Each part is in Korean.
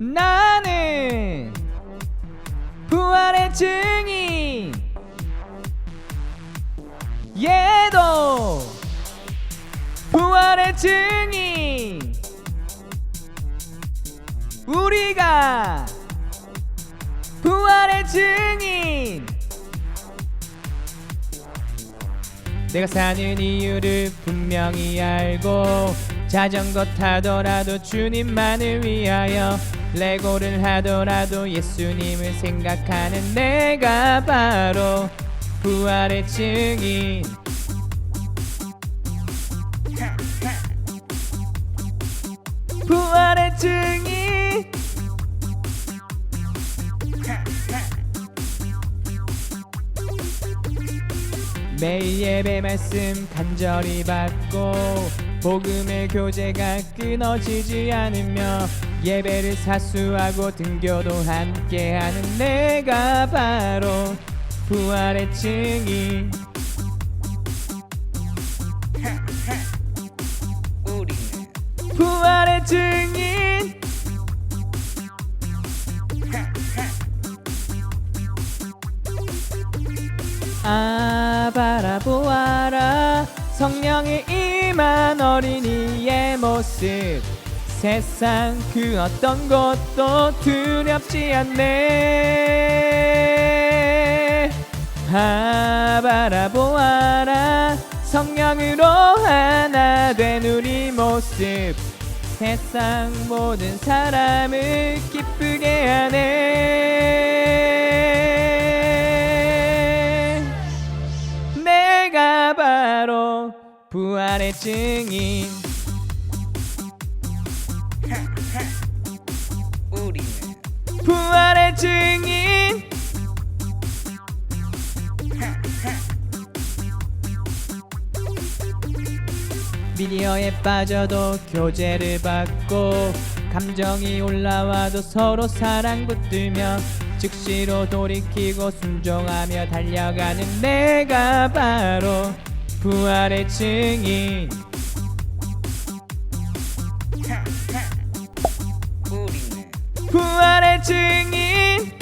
나는 부활의 증인 얘도 부활의 증인. 우리가 부활의 증인. 내가 사는 이유를 분명히 알고 자전거 타더라도 주님만을 위하여 레고를 하더라도 예수님을 생각하는 내가 바로 부활의 증인. 부활의 증인. 매일 예배 말씀 간절히 받고 복음의 교제가 끊어지지 않으며 예배를 사수하고 등교도 함께하는 내가 바로 부활의 증인. 부활의 증인. 아 바라보아라 성령이 임한 어린이의 모습. 세상 그 어떤 것도 두렵지 않네. 아 바라보아라. 성령으로 하나 된 우리 모습. 세상 모든 사람을 기쁘게 하네. 내가 바로 부활의 증인. 부활의 증인. 미디어에 빠져도 교제를 받고 감정이 올라와도 서로 사랑 붙들며 즉시로 돌이키고 순종하며 달려가는 내가 바로 부활의 증인. 우리는 부활의 증인.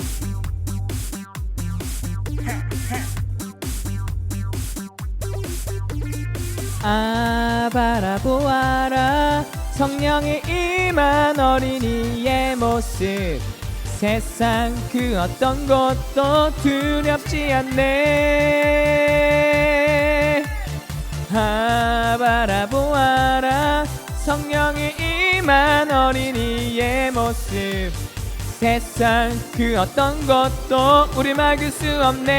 아 바라보아라 성령이 임한 어린이의 모습. 세상 그 어떤 것도 두렵지 않네 아 바라보아라. 성령이 임한 어린이의 모습. 세상 그 어떤 것도 우리 막을 수 없네.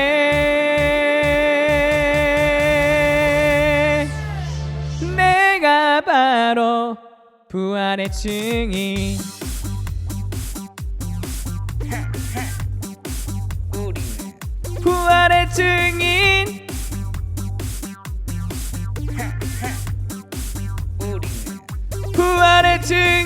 내가 바로 부활의 증인. 부활의 증인 City.